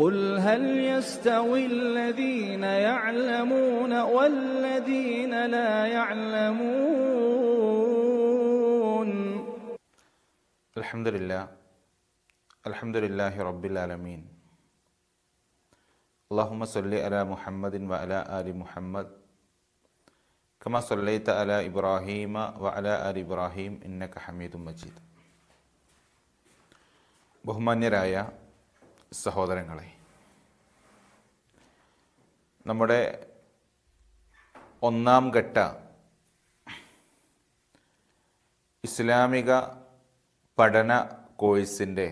قل هل يستوي الذين يعلمون والذين لا يعلمون الحمد لله الحمد لله رب العالمين اللهم صل على محمد وعلى آل محمد كما صليت على إبراهيم وعلى آل إبراهيم إنك حميد مجيد ബഹുമാന്യരായ സഹോദരങ്ങളെ നമ്മുടെ ഒന്നാം ഘട്ട ഇസ്ലാമിക പഠന കോഴ്സിന്റെ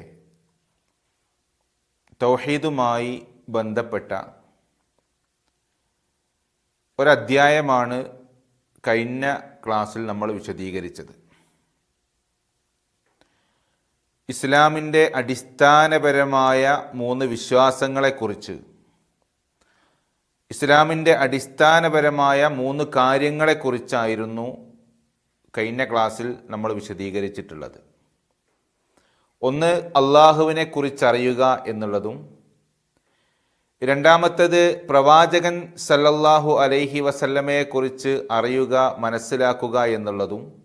തൗഹീദുമായി ബന്ധപ്പെട്ട ഒരധ്യായമാണ് കഴിഞ്ഞ ക്ലാസ്സിൽ നമ്മൾ വിശദീകരിച്ചത്. ഇസ്ലാമിന്റെ അടിസ്ഥാനപരമായ മൂന്ന് വിശ്വാസങ്ങളെക്കുറിച്ച്. ഇസ്ലാമിന്റെ അടിസ്ഥാനപരമായ മൂന്ന് കാര്യങ്ങളെക്കുറിച്ചായിരുന്നു കഴിഞ്ഞ ക്ലാസ്സിൽ നമ്മൾ വിശദീകരിച്ചിട്ടുള്ളത്. ഒന്ന് അള്ളാഹുവിനെ കുറിച്ചറിയുക എന്നുള്ളതും. രണ്ടാമത്തേത് പ്രവാചകൻ സല്ലല്ലാഹു അലൈഹി വസല്ലമയെക്കുറിച്ച് അറിയുക മനസ്സിലാക്കുക എന്നുള്ളതും.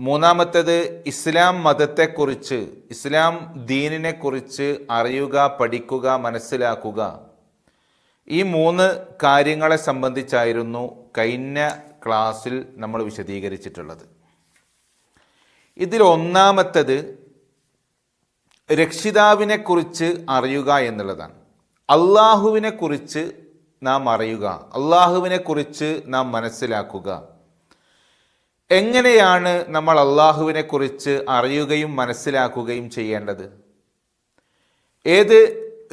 മൂന്നാമത്തേത് ഇസ്ലാം മതത്തെക്കുറിച്ച് ഇസ്ലാം ദീനിനെക്കുറിച്ച് അറിയുക പഠിക്കുക മനസ്സിലാക്കുക. ഈ മൂന്ന് കാര്യങ്ങളെ സംബന്ധിച്ചായിരുന്നു കഴിഞ്ഞ ക്ലാസ്സിൽ നമ്മൾ വിശദീകരിച്ചിട്ടുള്ളത്. ഇതിൽ ഒന്നാമത്തത് രക്ഷിതാവിനെക്കുറിച്ച് അറിയുക എന്നുള്ളതാണ്. അള്ളാഹുവിനെക്കുറിച്ച് നാം അറിയുക അള്ളാഹുവിനെക്കുറിച്ച് നാം മനസ്സിലാക്കുക. എങ്ങനെയാണ് നമ്മൾ അള്ളാഹുവിനെക്കുറിച്ച് അറിയുകയും മനസ്സിലാക്കുകയും ചെയ്യേണ്ടത്? ഏത്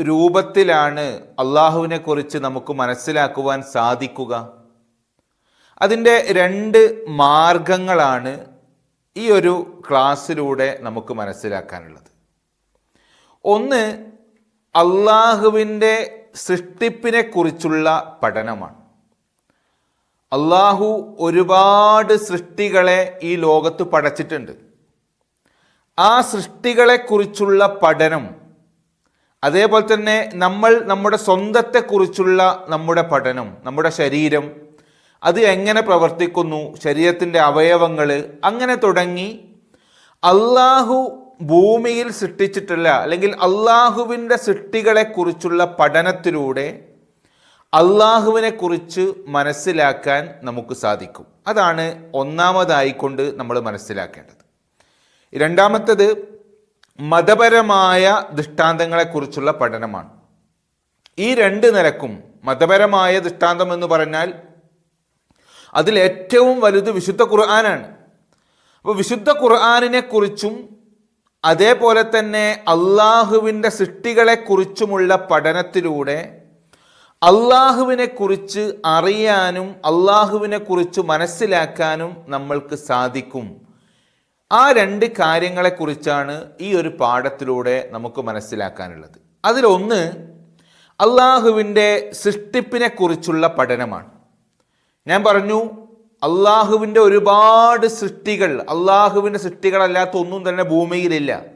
രൂപത്തിലാണ് അള്ളാഹുവിനെക്കുറിച്ച് നമുക്ക് മനസ്സിലാക്കുവാൻ സാധിക്കുക? അതിന്റെ രണ്ട് മാർഗങ്ങളാണ് ഈ ഒരു ക്ലാസ്സിലൂടെ നമുക്ക് മനസ്സിലാക്കാനുള്ളത്. ഒന്ന് അള്ളാഹുവിന്റെ സൃഷ്ടിപ്പിനെക്കുറിച്ചുള്ള പഠനമാണ്. അള്ളാഹു ഒരുപാട് സൃഷ്ടികളെ ഈ ലോകത്ത് പടച്ചിട്ടുണ്ട്. ആ സൃഷ്ടികളെക്കുറിച്ചുള്ള പഠനം അതേപോലെ തന്നെ നമ്മൾ നമ്മുടെ സ്വന്തത്തെക്കുറിച്ചുള്ള നമ്മുടെ പഠനം നമ്മുടെ ശരീരം അത് എങ്ങനെ പ്രവർത്തിക്കുന്നു ശരീരത്തിന്റെ അവയവങ്ങൾ അങ്ങനെ തുടങ്ങി അള്ളാഹു ഭൂമിയിൽ സൃഷ്ടിച്ചിട്ടുള്ള അല്ലെങ്കിൽ അള്ളാഹുവിന്റെ സൃഷ്ടികളെക്കുറിച്ചുള്ള പഠനത്തിലൂടെ അള്ളാഹുവിനെ കുറിച്ച് മനസ്സിലാക്കാൻ നമുക്ക് സാധിക്കും. അതാണ് ഒന്നാമതായിക്കൊണ്ട് നമ്മൾ മനസ്സിലാക്കേണ്ടത്. രണ്ടാമത്തത് മതപരമായ ദൃഷ്ടാന്തങ്ങളെക്കുറിച്ചുള്ള പഠനമാണ്. ഈ രണ്ട് നിലക്കും മതപരമായ ദൃഷ്ടാന്തം എന്ന് പറഞ്ഞാൽ അതിൽ ഏറ്റവും വലുത് വിശുദ്ധ ഖുർആനാണ്. അപ്പോൾ വിശുദ്ധ ഖുർആാനിനെ കുറിച്ചും അതേപോലെ തന്നെ അള്ളാഹുവിന്റെ സൃഷ്ടികളെക്കുറിച്ചുമുള്ള പഠനത്തിലൂടെ അള്ളാഹുവിനെ കുറിച്ച് അറിയാനും അള്ളാഹുവിനെ കുറിച്ച് മനസ്സിലാക്കാനും നമ്മൾക്ക് സാധിക്കും. ആ രണ്ട് കാര്യങ്ങളെക്കുറിച്ചാണ് ഈ ഒരു പാഠത്തിലൂടെ നമുക്ക് മനസ്സിലാക്കാനുള്ളത്. അതിലൊന്ന് അള്ളാഹുവിന്റെ സൃഷ്ടിപ്പിനെ കുറിച്ചുള്ള പഠനമാണ്. ഞാൻ പറഞ്ഞു അള്ളാഹുവിന്റെ ഒരുപാട് സൃഷ്ടികൾ അള്ളാഹുവിന്റെ സൃഷ്ടികളല്ലാത്ത ഒന്നും തന്നെ ഭൂമിയിലില്ല.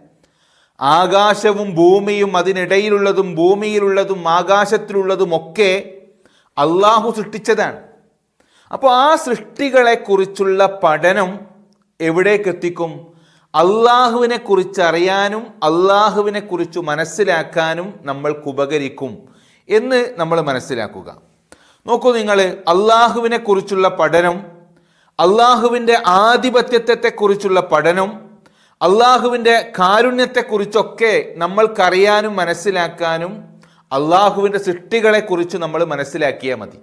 ആകാശവും ഭൂമിയും അതിനിടയിലുള്ളതും ഭൂമിയിലുള്ളതും ആകാശത്തിലുള്ളതും ഒക്കെ അള്ളാഹു സൃഷ്ടിച്ചതാണ്. അപ്പോൾ ആ സൃഷ്ടികളെക്കുറിച്ചുള്ള പഠനം എവിടേക്ക് എത്തിക്കും അള്ളാഹുവിനെ കുറിച്ച് അറിയാനും അള്ളാഹുവിനെ കുറിച്ച് മനസ്സിലാക്കാനും നമ്മൾക്ക് ഉപകരിക്കും എന്ന് നമ്മൾ മനസ്സിലാക്കുക. നോക്കൂ നിങ്ങൾ അള്ളാഹുവിനെ കുറിച്ചുള്ള പഠനം അള്ളാഹുവിന്റെ ആധിപത്യത്തെക്കുറിച്ചുള്ള പഠനം അള്ളാഹുവിന്റെ കാരുണ്യത്തെക്കുറിച്ചൊക്കെ നമ്മൾക്കറിയാനും മനസ്സിലാക്കാനും അള്ളാഹുവിന്റെ സൃഷ്ടികളെക്കുറിച്ച് നമ്മൾ മനസ്സിലാക്കിയാൽ മതി.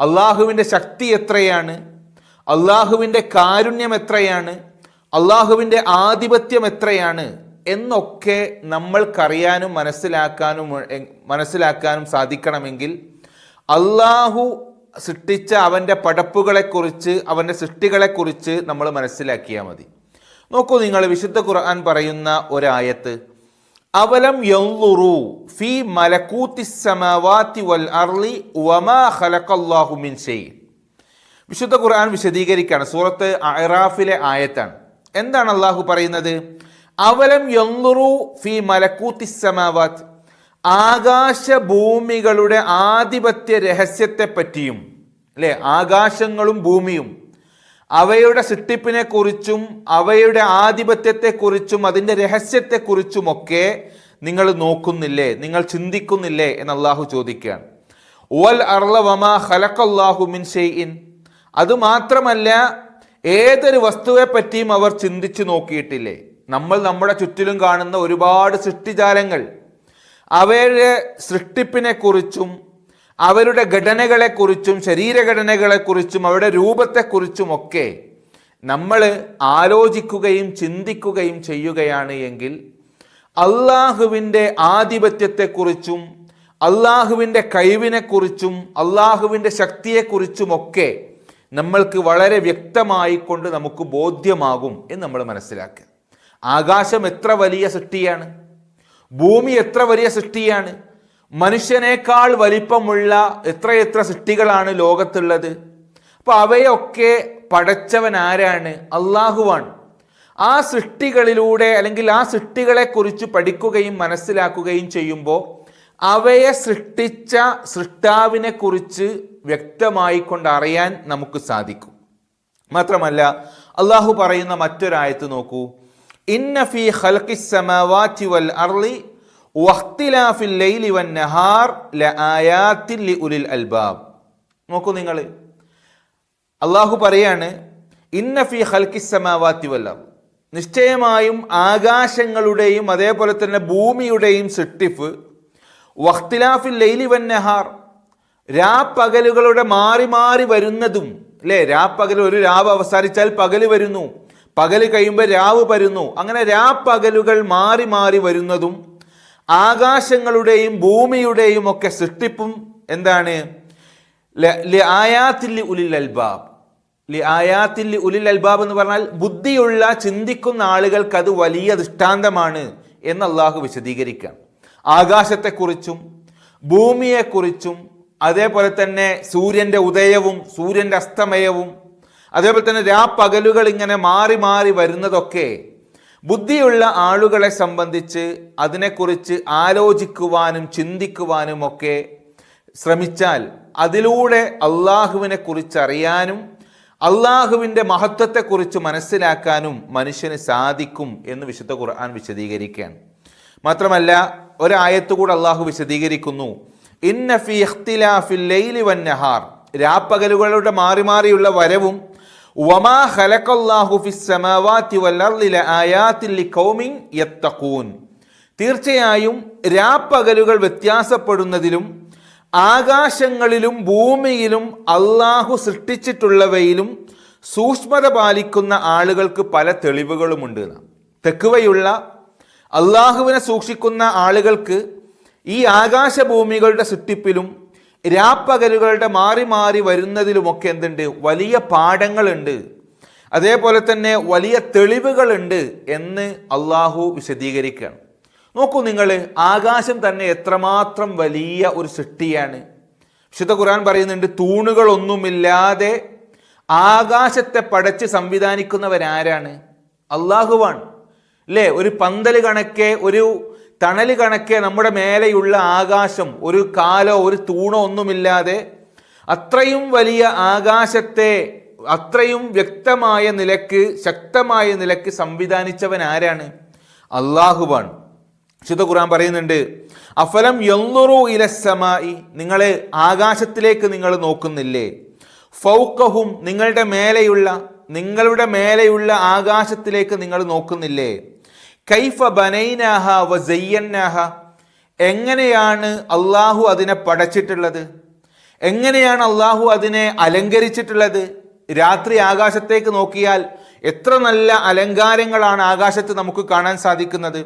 അള്ളാഹുവിന്റെ ശക്തി എത്രയാണ്? അള്ളാഹുവിന്റെ കാരുണ്യം എത്രയാണ്? അള്ളാഹുവിന്റെ ആധിപത്യം എത്രയാണ്? എന്നൊക്കെ നമ്മൾക്കറിയാനും മനസ്സിലാക്കാനും മനസ്സിലാക്കാനും സാധിക്കണമെങ്കിൽ അള്ളാഹു സൃഷ്ടിച്ച അവന്റെ പടപ്പുകളെക്കുറിച്ച് അവന്റെ സൃഷ്ടികളെക്കുറിച്ച് നമ്മൾ മനസ്സിലാക്കിയാൽ മതി. നോക്കൂ നിങ്ങൾ വിശുദ്ധ ഖുർആൻ പറയുന്ന ഒരായത്ത്. അവലം യൻളുറു ഫി മലക്കൂത്തി സമാവാത്തി വൽ അർലി വമാ ഖലഖല്ലാഹു മിൻ ഷൈഇൻ വിശുദ്ധ ഖുർആൻ വിശദീകരിക്കുകയാണ് സൂറത്ത് അറാഫിലെ ആയത്താണ്. എന്താണ് അള്ളാഹു പറയുന്നത്? അവലം യൻളുറു ഫി മലക്കൂത്തി ആകാശ ഭൂമികളുടെ ആധിപത്യ രഹസ്യത്തെ പറ്റിയും അല്ലെ? ആകാശങ്ങളും ഭൂമിയും അവയുടെ സിട്ടിപ്പിനെക്കുറിച്ചും അവയുടെ ആധിപത്യത്തെക്കുറിച്ചും അതിന്റെ രഹസ്യത്തെക്കുറിച്ചുമൊക്കെ നിങ്ങൾ നോക്കുന്നില്ലേ? നിങ്ങൾ ചിന്തിക്കുന്നില്ലേ? എന്ന് അള്ളാഹു ചോദിക്കുകയാണ്. വൽ അർള വമാ ഖലഖല്ലാഹു മിൻ ഷൈഇൻ. അതുമാത്രമല്ല ഏതൊരു വസ്തുവെ പറ്റിയും അവർ ചിന്തിച്ചു നോക്കിയിട്ടില്ലേ? നമ്മൾ നമ്മുടെ ചുറ്റിലും കാണുന്ന ഒരുപാട് സൃഷ്ടിജാലങ്ങൾ. അവയുടെ സൃഷ്ടിപ്പിനെ കുറിച്ചും അവരുടെ ഘടനകളെക്കുറിച്ചും ശരീരഘടനകളെക്കുറിച്ചും അവരുടെ രൂപത്തെക്കുറിച്ചുമൊക്കെ നമ്മൾ ആലോചിക്കുകയും ചിന്തിക്കുകയും ചെയ്യുകയാണ് എങ്കിൽ അള്ളാഹുവിന്റെ ആധിപത്യത്തെക്കുറിച്ചും അള്ളാഹുവിന്റെ കഴിവിനെക്കുറിച്ചും അള്ളാഹുവിന്റെ ശക്തിയെക്കുറിച്ചുമൊക്കെ നമ്മൾക്ക് വളരെ വ്യക്തമായി കൊണ്ട് നമുക്ക് ബോധ്യമാകും എന്ന് നമ്മൾ മനസ്സിലാക്കുക. ആകാശം എത്ര വലിയ സൃഷ്ടിയാണ്? ഭൂമി എത്ര വലിയ സൃഷ്ടിയാണ്? മനുഷ്യനേക്കാൾ വലിപ്പമുള്ള എത്രയെത്ര സൃഷ്ടികളാണ് ലോകത്തുള്ളത്? അപ്പൊ അവയൊക്കെ പടച്ചവൻ ആരാണ് അള്ളാഹുവാണ്. ആ സൃഷ്ടികളിലൂടെ അല്ലെങ്കിൽ ആ സൃഷ്ടികളെ കുറിച്ച് പഠിക്കുകയും മനസ്സിലാക്കുകയും ചെയ്യുമ്പോൾ അവയെ സൃഷ്ടിച്ച സൃഷ്ടാവിനെ കുറിച്ച് വ്യക്തമായി കൊണ്ട് അറിയാൻ നമുക്ക് സാധിക്കും. മാത്രമല്ല അള്ളാഹു പറയുന്ന മറ്റൊരായത്ത് നോക്കൂ. ഇന്ന ഫി സമാവാതി വൽ അർളി ലൈലി ലിഉലിൽ അൽബാബ്. നോക്കൂ നിങ്ങൾ അള്ളാഹു പറയാണ് ഇന്ന ഫി ഹൽക്കി സമാവാത്തി വല്ല നിശ്ചയമായും ആകാശങ്ങളുടെയും അതേപോലെ തന്നെ ഭൂമിയുടെയും സിട്ടിഫ് വഖ്തിലാഫിൽ ലൈലി വൻ നഹാർ. രാപ്പകലുകളുടെ മാറി മാറി വരുന്നതും അല്ലേ രാപ്പകൽ ഒരു രാവ് അവസാനിച്ചാൽ പകൽ വരുന്നു. പകൽ കഴിയുമ്പോൾ രാവ് വരുന്നു അങ്ങനെ രാപ്പകലുകൾ മാറി മാറി വരുന്നതും ആകാശങ്ങളുടെയും ഭൂമിയുടെയും ഒക്കെ സൃഷ്ടിപ്പും എന്താണ്? ആയാത്തിൽ ഉലിൽ അൽബാബ് ലി ആയാത്തിൽ ഉലിൽ അൽബാബ് എന്ന് പറഞ്ഞാൽ ബുദ്ധിയുള്ള ചിന്തിക്കുന്ന ആളുകൾക്ക് അത് വലിയ ദൃഷ്ടാന്തമാണ് എന്ന് അള്ളാഹു വിശദീകരിക്കാം ആകാശത്തെക്കുറിച്ചും ഭൂമിയെക്കുറിച്ചും അതേപോലെ തന്നെ സൂര്യന്റെ ഉദയവും സൂര്യന്റെ അസ്തമയവും അതേപോലെ തന്നെ രാപ്പകലുകൾ ഇങ്ങനെ മാറി മാറി വരുന്നതൊക്കെ ബുദ്ധിയുള്ള ആളുകളെ സംബന്ധിച്ച് അതിനെക്കുറിച്ച് ആലോചിക്കുവാനും ചിന്തിക്കുവാനും ഒക്കെ ശ്രമിച്ചാൽ അതിലൂടെ അള്ളാഹുവിനെ കുറിച്ച് അറിയാനും അള്ളാഹുവിന്റെ മഹത്വത്തെക്കുറിച്ച് മനസ്സിലാക്കാനും മനുഷ്യന് സാധിക്കും എന്ന് വിശുദ്ധ ഖുർആൻ വിശദീകരിക്കുകയാണ്. മാത്രമല്ല ഒരായത്ത് കൂടെ അള്ളാഹു വിശദീകരിക്കുന്നു. ഇന്ന ഇഖ്തിലാഫിൽ ലൈലി വന്നഹാർ നഹാർ. രാപ്പകലുകളുടെ മാറി മാറിയുള്ള വരവും വമാ തീർച്ചയായും രാപ്പകലുകൾ വ്യത്യാസപ്പെടുന്നതിലും ആകാശങ്ങളിലും ഭൂമിയിലും അള്ളാഹു സൃഷ്ടിച്ചിട്ടുള്ളവയിലും സൂക്ഷ്മത പാലിക്കുന്ന ആളുകൾക്ക് പല തെളിവുകളുമുണ്ട്. തെക്കുവയുള്ള അള്ളാഹുവിനെ സൂക്ഷിക്കുന്ന ആളുകൾക്ക് ഈ ആകാശഭൂമികളുടെ സൃഷ്ടിപ്പിലും രാപ്പകലുകളുടെ മാറി മാറി വരുന്നതിലുമൊക്കെ എന്തുണ്ട്? വലിയ പാഠങ്ങളുണ്ട്. അതേപോലെ തന്നെ വലിയ തെളിവുകളുണ്ട് എന്ന് അള്ളാഹു വിശദീകരിക്കുകയാണ്. നോക്കൂ നിങ്ങൾ ആകാശം തന്നെ എത്രമാത്രം വലിയ ഒരു സൃഷ്ടിയാണ്. വിശുദ്ധ ഖുർആൻ പറയുന്നുണ്ട് തൂണുകളൊന്നുമില്ലാതെ ആകാശത്തെ പടച്ച് സംവിധാനിക്കുന്നവരാരാണ്? അള്ളാഹുവാണ്. അല്ലേ ഒരു പന്തൽ കണക്കെ ഒരു തണൽ കണക്കെ നമ്മുടെ മേലെയുള്ള ആകാശം ഒരു കാലോ ഒരു തൂണോ ഒന്നുമില്ലാതെ അത്രയും വലിയ ആകാശത്തെ അത്രയും വ്യക്തമായ നിലയ്ക്ക് ശക്തമായ നിലയ്ക്ക് സംവിധാനിച്ചവൻ ആരാണ്? അള്ളാഹുവാണ് വിശുദ്ധ ഖുർആൻ പറയുന്നുണ്ട് അഫലം യൻളുറു ഇലസമായി നിങ്ങൾ ആകാശത്തിലേക്ക് നിങ്ങൾ നോക്കുന്നില്ലേ? ഫൗക്കഹും നിങ്ങളുടെ മേലെയുള്ള നിങ്ങളുടെ മേലെയുള്ള ആകാശത്തിലേക്ക് നിങ്ങൾ നോക്കുന്നില്ലേ? കൈഫ ബനൈനാഹ വസയ്യന്നാഹ എങ്ങനെയാണ് അള്ളാഹു അതിനെ പടച്ചിട്ടുള്ളത്? എങ്ങനെയാണ് അള്ളാഹു അതിനെ അലങ്കരിച്ചിട്ടുള്ളത്? രാത്രി ആകാശത്തേക്ക് നോക്കിയാൽ എത്ര നല്ല അലങ്കാരങ്ങളാണ് ആകാശത്ത് നമുക്ക് കാണാൻ സാധിക്കുന്നത്.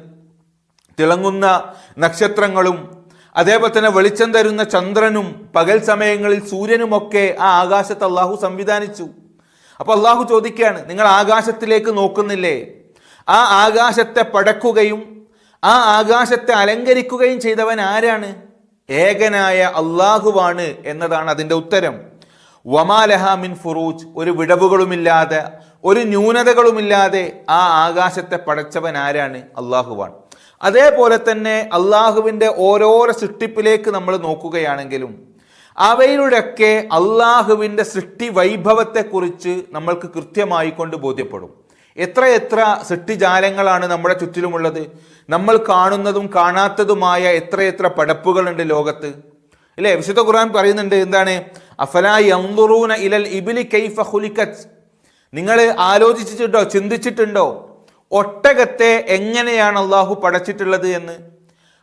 തിളങ്ങുന്ന നക്ഷത്രങ്ങളും അതേപോലെ തന്നെ വെളിച്ചം തരുന്ന ചന്ദ്രനും പകൽ സമയങ്ങളിൽ സൂര്യനുമൊക്കെ ആ ആകാശത്ത് അള്ളാഹു സംവിധാനിച്ചു. അപ്പൊ അള്ളാഹു ചോദിക്കുകയാണ് നിങ്ങൾ ആകാശത്തിലേക്ക് നോക്കുന്നില്ലേ? ആ ആകാശത്തെ പടക്കുകയും ആ ആകാശത്തെ അലങ്കരിക്കുകയും ചെയ്തവൻ ആരാണ്? ഏകനായ അള്ളാഹുവാണ് എന്നതാണ് അതിന്റെ ഉത്തരം. വമാലഹ മിൻ ഫുറൂജ് ഒരു വിടവുകളുമില്ലാതെ ഒരു ന്യൂനതകളുമില്ലാതെ ആ ആകാശത്തെ പടച്ചവൻ ആരാണ്? അള്ളാഹുവാണ് അതേപോലെ തന്നെ അള്ളാഹുവിന്റെ ഓരോരോ സൃഷ്ടിപ്പിലേക്ക് നമ്മൾ നോക്കുകയാണെങ്കിലും അവയിലൂടെയൊക്കെ അള്ളാഹുവിന്റെ സൃഷ്ടി വൈഭവത്തെക്കുറിച്ച് നമ്മൾക്ക് കൃത്യമായി കൊണ്ട് ബോധ്യപ്പെടും. എത്ര എത്ര സൃഷ്ടിജാലങ്ങളാണ് നമ്മുടെ ചുറ്റിലുമുള്ളത്? നമ്മൾ കാണുന്നതും കാണാത്തതുമായ എത്രയെത്ര പടപ്പുകളുണ്ട് ലോകത്ത്. അല്ലേ വിശുദ്ധ ഖുർആൻ പറയുന്നുണ്ട് എന്താണ്? അഫലായി ഇലൽ ഇബിലി കൈഫ ഹുലിക്കത്ത് നിങ്ങൾ ആലോചിച്ചിട്ടുണ്ടോ? ചിന്തിച്ചിട്ടുണ്ടോ? ഒട്ടകത്തെ എങ്ങനെയാണ് അള്ളാഹു പടച്ചിട്ടുള്ളത് എന്ന്?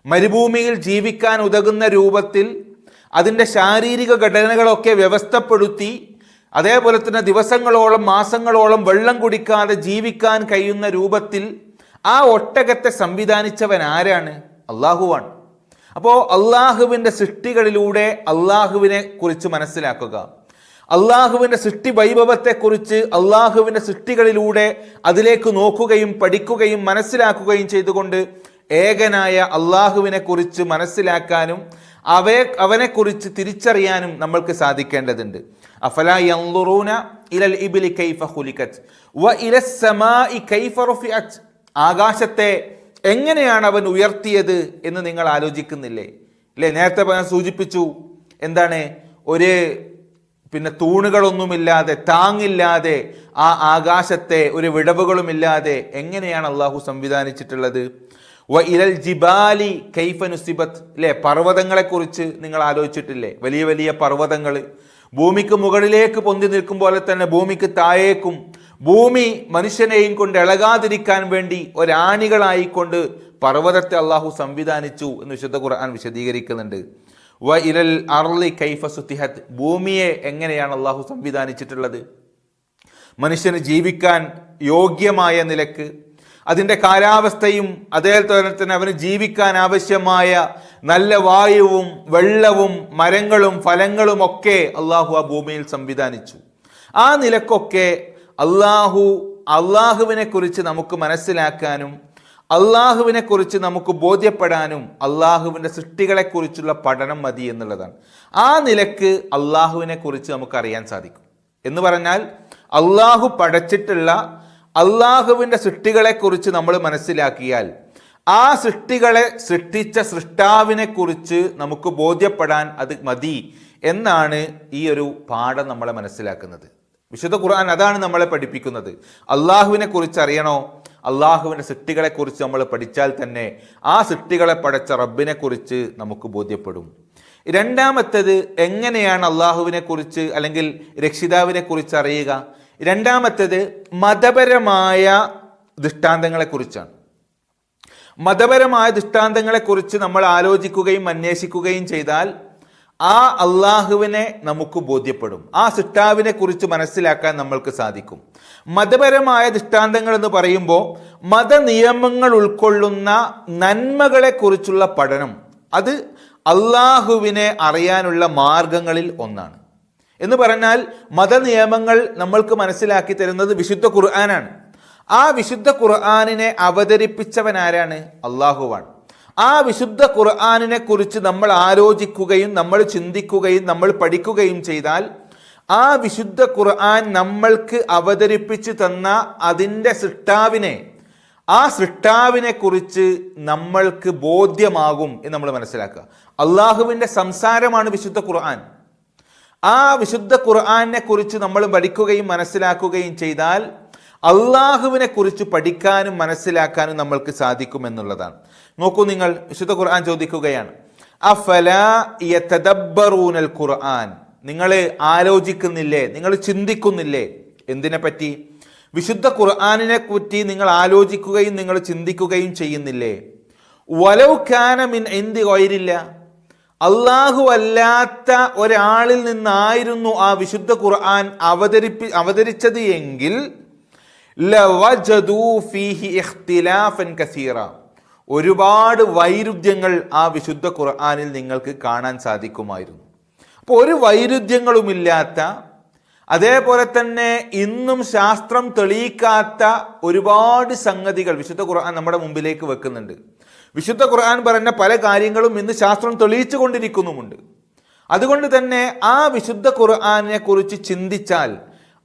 മരുഭൂമിയിൽ ജീവിക്കാൻ ഉതകുന്ന രൂപത്തിൽ അതിന്റെ ശാരീരിക ഘടനകളൊക്കെ വ്യവസ്ഥപ്പെടുത്തി അതേപോലെ തന്നെ ദിവസങ്ങളോളം മാസങ്ങളോളം വെള്ളം കുടിക്കാതെ ജീവിക്കാൻ കഴിയുന്ന രൂപത്തിൽ ആ ഒട്ടകത്തെ സംവിധാനിച്ചവൻ ആരാണ്? അള്ളാഹുവാണ്. അപ്പോൾ അള്ളാഹുവിന്റെ സൃഷ്ടികളിലൂടെ അള്ളാഹുവിനെ കുറിച്ച് മനസ്സിലാക്കുക. അള്ളാഹുവിന്റെ സൃഷ്ടി വൈഭവത്തെക്കുറിച്ച് അള്ളാഹുവിന്റെ സൃഷ്ടികളിലൂടെ അതിലേക്ക് നോക്കുകയും പഠിക്കുകയും മനസ്സിലാക്കുകയും ചെയ്തുകൊണ്ട് ഏകനായ അള്ളാഹുവിനെ കുറിച്ച് മനസ്സിലാക്കാനും അവയെ അവനെക്കുറിച്ച് തിരിച്ചറിയാനും നമ്മൾക്ക് സാധിക്കേണ്ടതുണ്ട്. അഫല യൻളുറൂന ഇലൽ ഇബ്ലി കൈഫ ഖുലിഖത്. വ ഇല സമാഇ കൈഫ ആകാശത്തെ എങ്ങനെയാണ് അവൻ ഉയർത്തിയത് എന്ന് നിങ്ങൾ ആലോചിക്കുന്നില്ലേ? അല്ലേ നേരത്തെ ഞാൻ സൂചിപ്പിച്ചു. എന്താണ്? ഒരു പിന്നെ തൂണുകളൊന്നുമില്ലാതെ താങ്ങില്ലാതെ ആ ആകാശത്തെ ഒരു വിടവുകളുമില്ലാതെ എങ്ങനെയാണ് അള്ളാഹു സംവിധാനിച്ചിട്ടുള്ളത്? വ ഇരൽ ജിബാലി കൈഫനുസിബത്ത് അല്ലേ പർവതങ്ങളെക്കുറിച്ച് നിങ്ങൾ ആലോചിച്ചിട്ടില്ലേ? വലിയ വലിയ പർവതങ്ങൾ ഭൂമിക്ക് മുകളിലേക്ക് പൊന്തി നിൽക്കും പോലെ തന്നെ ഭൂമിക്ക് താഴേക്കും. ഭൂമി മനുഷ്യനെയും കൊണ്ട് ഇളകാതിരിക്കാൻ വേണ്ടി ഒരാണികളായിക്കൊണ്ട് പർവതത്തെ അള്ളാഹു സംവിധാനിച്ചു എന്ന് വിശുദ്ധ ഖുർആൻ വിശദീകരിക്കുന്നുണ്ട്. വ ഇരൽ അർലി കൈഫ സുത്തിഹത്ത് ഭൂമിയെ എങ്ങനെയാണ് അള്ളാഹു സംവിധാനിച്ചിട്ടുള്ളത്? മനുഷ്യന് ജീവിക്കാൻ യോഗ്യമായ നിലയ്ക്ക് അതിന്റെ കാലാവസ്ഥയും അതേപോലെ തന്നെ അവന് ജീവിക്കാൻ ആവശ്യമായ നല്ല വായുവും വെള്ളവും മരങ്ങളും ഫലങ്ങളും ഒക്കെ അള്ളാഹു ആ ഭൂമിയിൽ സംവിധാനിച്ചു. ആ നിലക്കൊക്കെ അള്ളാഹു അള്ളാഹുവിനെ കുറിച്ച് നമുക്ക് മനസ്സിലാക്കാനും അള്ളാഹുവിനെ കുറിച്ച് നമുക്ക് ബോധ്യപ്പെടാനും അള്ളാഹുവിന്റെ സൃഷ്ടികളെക്കുറിച്ചുള്ള പഠനം മതി എന്നുള്ളതാണ്. ആ നിലയ്ക്ക് അള്ളാഹുവിനെ കുറിച്ച് നമുക്ക് അറിയാൻ സാധിക്കും. എന്ന് പറഞ്ഞാൽ അള്ളാഹു പടച്ചിട്ടുള്ള അള്ളാഹുവിന്റെ സൃഷ്ടികളെക്കുറിച്ച് നമ്മൾ മനസ്സിലാക്കിയാൽ ആ സൃഷ്ടികളെ സൃഷ്ടിച്ച സൃഷ്ടാവിനെക്കുറിച്ച് നമുക്ക് ബോധ്യപ്പെടാൻ അത് മതി എന്നാണ് ഈ ഒരു പാഠം നമ്മളെ മനസ്സിലാക്കുന്നത്. വിശുദ്ധ ഖുർആൻ അതാണ് നമ്മളെ പഠിപ്പിക്കുന്നത്. അള്ളാഹുവിനെ കുറിച്ച് അറിയണോ? അള്ളാഹുവിന്റെ സൃഷ്ടികളെക്കുറിച്ച് നമ്മൾ പഠിച്ചാൽ തന്നെ ആ സൃഷ്ടികളെ പടച്ച റബ്ബിനെക്കുറിച്ച് നമുക്ക് ബോധ്യപ്പെടും. രണ്ടാമത്തേത് എങ്ങനെയാണ് അള്ളാഹുവിനെ കുറിച്ച് അല്ലെങ്കിൽ രക്ഷിതാവിനെ കുറിച്ച് അറിയുക? രണ്ടാമത്തേത് മതപരമായ ദൃഷ്ടാന്തങ്ങളെക്കുറിച്ചാണ്. മതപരമായ ദൃഷ്ടാന്തങ്ങളെക്കുറിച്ച് നമ്മൾ ആലോചിക്കുകയും അന്വേഷിക്കുകയും ചെയ്താൽ ആ അള്ളാഹുവിനെ നമുക്ക് ബോധ്യപ്പെടും. ആ സിട്ടാവിനെ കുറിച്ച് മനസ്സിലാക്കാൻ നമ്മൾക്ക് സാധിക്കും. മതപരമായ ദൃഷ്ടാന്തങ്ങൾ എന്ന് പറയുമ്പോൾ മതനിയമങ്ങൾ ഉൾക്കൊള്ളുന്ന നന്മകളെക്കുറിച്ചുള്ള പഠനം. അത് അള്ളാഹുവിനെ അറിയാനുള്ള മാർഗങ്ങളിൽ ഒന്നാണ്. എന്ന് പറഞ്ഞാൽ മതനിയമങ്ങൾ നമ്മൾക്ക് മനസ്സിലാക്കി തരുന്നത് വിശുദ്ധ ഖുർആനാണ്. ആ വിശുദ്ധ ഖുർആാനിനെ അവതരിപ്പിച്ചവൻ ആരാണ്? അള്ളാഹുവാണ്. ആ വിശുദ്ധ ഖുർആാനിനെ കുറിച്ച് നമ്മൾ ആലോചിക്കുകയും നമ്മൾ ചിന്തിക്കുകയും നമ്മൾ പഠിക്കുകയും ചെയ്താൽ ആ വിശുദ്ധ ഖുർആൻ നമ്മൾക്ക് അവതരിപ്പിച്ചു തന്ന അതിന്റെ സൃഷ്ടാവിനെ ആ സൃഷ്ടാവിനെ കുറിച്ച് നമ്മൾക്ക് ബോധ്യമാകും എന്ന് നമ്മൾ മനസ്സിലാക്കുക. അള്ളാഹുവിന്റെ സംസാരമാണ് വിശുദ്ധ ഖുർആൻ. ആ വിശുദ്ധ ഖുർആാനെ കുറിച്ച് നമ്മൾ പഠിക്കുകയും മനസ്സിലാക്കുകയും ചെയ്താൽ അള്ളാഹുവിനെ കുറിച്ച് പഠിക്കാനും മനസ്സിലാക്കാനും നമ്മൾക്ക് സാധിക്കും എന്നുള്ളതാണ്. നോക്കൂ നിങ്ങൾ വിശുദ്ധ ഖുർആൻ ചോദിക്കുകയാണ്. അഫല യതദബ്ബറൂനൽ ഖുർആൻ? നിങ്ങൾ ആലോചിക്കുന്നില്ലേ? നിങ്ങൾ ചിന്തിക്കുന്നില്ലേ? എന്തിനെ പറ്റി? വിശുദ്ധ ഖുർആാനിനെ പറ്റി നിങ്ങൾ ആലോചിക്കുകയും നിങ്ങൾ ചിന്തിക്കുകയും ചെയ്യുന്നില്ലേ? വലൗ കാന മിൻ എന്തി കൊയരില്ല അള്ളാഹു അല്ലാത്ത ഒരാളിൽ നിന്നായിരുന്നു ആ വിശുദ്ധ ഖുർആൻ അവതരിപ്പി അവതരിച്ചത് എങ്കിൽ ഒരുപാട് വൈരുദ്ധ്യങ്ങൾ ആ വിശുദ്ധ ഖുർആാനിൽ നിങ്ങൾക്ക് കാണാൻ സാധിക്കുമായിരുന്നു. അപ്പോൾ ഒരു വൈരുദ്ധ്യങ്ങളുമില്ലാത്ത അതേപോലെ തന്നെ ഇന്നും ശാസ്ത്രം തെളിയിക്കാത്ത ഒരുപാട് സംഗതികൾ വിശുദ്ധ ഖുർആൻ നമ്മുടെ മുമ്പിലേക്ക് വെക്കുന്നുണ്ട്. വിശുദ്ധ ഖുർആൻ പറഞ്ഞ പല കാര്യങ്ങളും ഇന്ന് ശാസ്ത്രം തെളിയിച്ചു കൊണ്ടിരിക്കുന്നുമുണ്ട് അതുകൊണ്ട് തന്നെ ആ വിശുദ്ധ ഖുർആനെ കുറിച്ച് ചിന്തിച്ചാൽ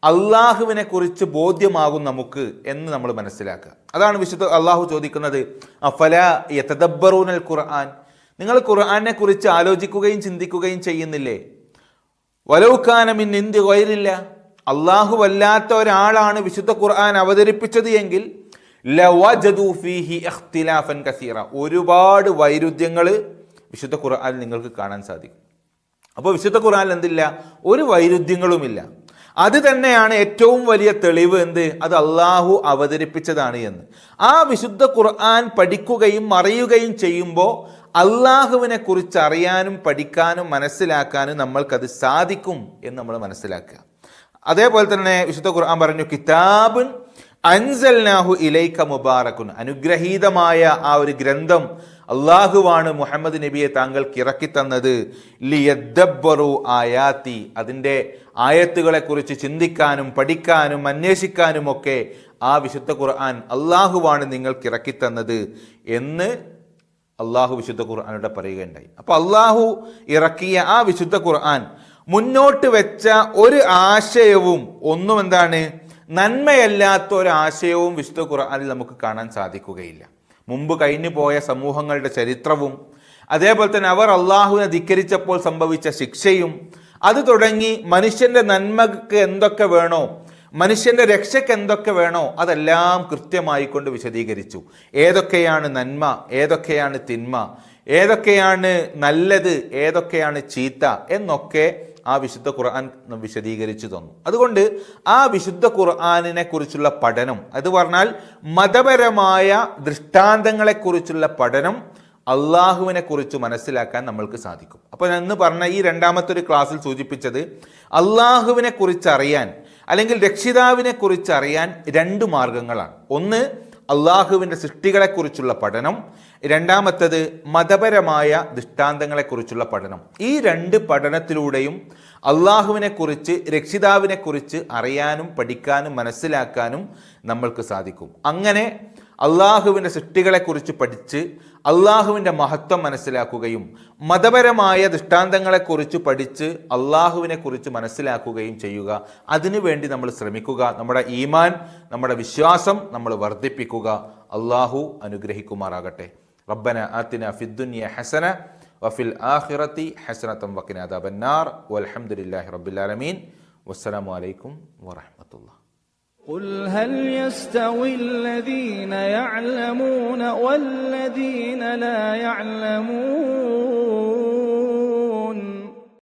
അള്ളാഹുവിനെ കുറിച്ച് ബോധ്യമാകും നമുക്ക് എന്ന് നമ്മൾ മനസ്സിലാക്കുക. അതാണ് വിശുദ്ധ അള്ളാഹു ചോദിക്കുന്നത് അഫല യതദബ്ബറൂനൽ ഖുർആൻ? നിങ്ങൾ ഖുർആനെ കുറിച്ച് ആലോചിക്കുകയും ചിന്തിക്കുകയും ചെയ്യുന്നില്ലേ? വലൗക്കാനമിൻ ഇന്ത്യ വൈരില്ല അള്ളാഹു വല്ലാത്ത ഒരാളാണ് വിശുദ്ധ ഖുർആൻ അവതരിപ്പിച്ചത് എങ്കിൽ ഇഖ്തിലാഫൻ കസീറ. ഒരുപാട് വൈരുദ്ധ്യങ്ങൾ വിശുദ്ധ ഖുർആൻ നിങ്ങൾക്ക് കാണാൻ സാധിക്കും. അപ്പോൾ വിശുദ്ധ ഖുർആനിൽ എന്തില്ല? ഒരു വൈരുദ്ധ്യങ്ങളുമില്ല. അത് തന്നെയാണ് ഏറ്റവും വലിയ തെളിവ് എന്ത്? അത് അള്ളാഹു അവതരിപ്പിച്ചതാണ് എന്ന്. ആ വിശുദ്ധ ഖുർആൻ പഠിക്കുകയും അറിയുകയും ചെയ്യുമ്പോൾ അള്ളാഹുവിനെ കുറിച്ച് അറിയാനും പഠിക്കാനും മനസ്സിലാക്കാനും നമ്മൾക്കത് സാധിക്കും എന്ന് നമ്മൾ മനസ്സിലാക്കുക. അതേപോലെ തന്നെ വിശുദ്ധ ഖുർആൻ പറഞ്ഞു കിതാബുൻ അൻസൽനാഹു ഇലൈക്ക മുബാറക്കുൻ അനുഗ്രഹീതമായ ആ ഒരു ഗ്രന്ഥം അള്ളാഹുവാണ് മുഹമ്മദ് നബിയെ താങ്കൾക്ക് ഇറക്കി തന്നത്. ലിയദ്ബറു ആയാത്തി. അതിന്റെ ആയത്തുകളെക്കുറിച്ച് ചിന്തിക്കാനും പഠിക്കാനും അന്വേഷിക്കാനും ഒക്കെ ആ വിശുദ്ധ ഖുർആൻ അള്ളാഹുവാണ് നിങ്ങൾക്ക് ഇറക്കി തന്നത് എന്ന് അള്ളാഹു വിശുദ്ധ ഖുർആാനോടെ പറയുകയുണ്ടായി. അപ്പോൾ അള്ളാഹു ഇറക്കിയ ആ വിശുദ്ധ ഖുർആൻ മുന്നോട്ട് വെച്ച ഒരു ആശയവും ഒന്നും എന്താണ്? നന്മയല്ലാത്ത ഒരു ആശയവും വിശുദ്ധ ഖുർആാനിൽ നമുക്ക് കാണാൻ സാധിക്കുകയില്ല. മുമ്പ് കഴിഞ്ഞു പോയ സമൂഹങ്ങളുടെ ചരിത്രവും അതേപോലെ തന്നെ അവർ അള്ളാഹുവിനെ ധിക്കരിച്ചപ്പോൾ സംഭവിച്ച ശിക്ഷയും അത് തുടങ്ങി മനുഷ്യന്റെ നന്മക്ക് എന്തൊക്കെ വേണോ മനുഷ്യന്റെ രക്ഷയ്ക്ക് എന്തൊക്കെ വേണോ അതെല്ലാം കൃത്യമായി കൊണ്ട് വിശദീകരിച്ചു. ഏതൊക്കെയാണ് നന്മ ഏതൊക്കെയാണ് തിന്മ ഏതൊക്കെയാണ് നല്ലത് ഏതൊക്കെയാണ് ചീത്ത എന്നൊക്കെ ആ വിശുദ്ധ ഖുർആൻ വിശദീകരിച്ചു തന്നു. അതുകൊണ്ട് ആ വിശുദ്ധ ഖുർആാനിനെ കുറിച്ചുള്ള പഠനം അത് പറഞ്ഞാൽ മതപരമായ ദൃഷ്ടാന്തങ്ങളെക്കുറിച്ചുള്ള പഠനം അള്ളാഹുവിനെ കുറിച്ച് മനസ്സിലാക്കാൻ നമ്മൾക്ക് സാധിക്കും. അപ്പോൾ ഞാൻ ഇന്ന് പറഞ്ഞ ഈ രണ്ടാമത്തെ ഒരു ക്ലാസ്സിൽ സൂചിപ്പിച്ചത് അള്ളാഹുവിനെ കുറിച്ച് അറിയാൻ അല്ലെങ്കിൽ രക്ഷിതാവിനെ കുറിച്ച് അറിയാൻ രണ്ട് മാർഗങ്ങളാണ്. ഒന്ന് അള്ളാഹുവിന്റെ സൃഷ്ടികളെക്കുറിച്ചുള്ള പഠനം. രണ്ടാമത്തത് മതപരമായ ദൃഷ്ടാന്തങ്ങളെക്കുറിച്ചുള്ള പഠനം. ഈ രണ്ട് പഠനത്തിലൂടെയും അള്ളാഹുവിനെക്കുറിച്ച് രക്ഷിതാവിനെക്കുറിച്ച് അറിയാനും പഠിക്കാനും മനസ്സിലാക്കാനും നമ്മൾക്ക് സാധിക്കും. അങ്ങനെ അള്ളാഹുവിന്റെ സൃഷ്ടികളെക്കുറിച്ച് പഠിച്ച് അള്ളാഹുവിന്റെ മഹത്വം മനസ്സിലാക്കുകയും മതപരമായ ദൃഷ്ടാന്തങ്ങളെക്കുറിച്ച് പഠിച്ച് അള്ളാഹുവിനെക്കുറിച്ച് മനസ്സിലാക്കുകയും ചെയ്യുക. അതിനുവേണ്ടി നമ്മൾ ശ്രമിക്കുക. നമ്മുടെ ഈമാൻ നമ്മുടെ വിശ്വാസം നമ്മൾ വർദ്ധിപ്പിക്കുക. അള്ളാഹു അനുഗ്രഹിക്കുമാറാകട്ടെ. ربنا آتنا في الدنيا حسنة وفي الآخرة حسنة وقنا عذاب النار والحمد لله رب العالمين والسلام عليكم ورحمة الله. قل هل يستوي الذين يعلمون والذين لا يعلمون؟